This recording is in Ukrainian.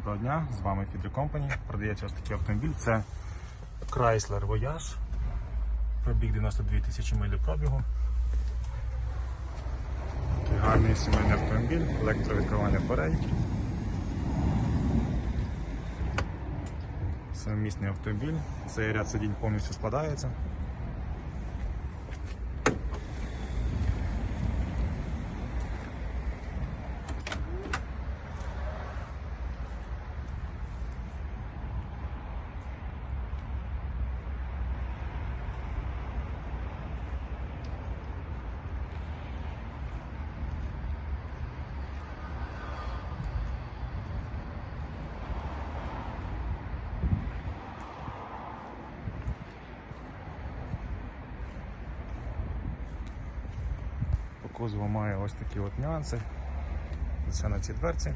Доброго дня, з вами Фідер Company. Продається ось такий автомобіль. Це Chrysler Voyage. Пробіг 92 тисячі миль пробігу. Такий гарний сімейний автомобіль, електровідкривання дверей. Семимісний автомобіль. Цей ряд сидінь повністю складається. По кузову має ось такі от нюанси. Це на цій дверці.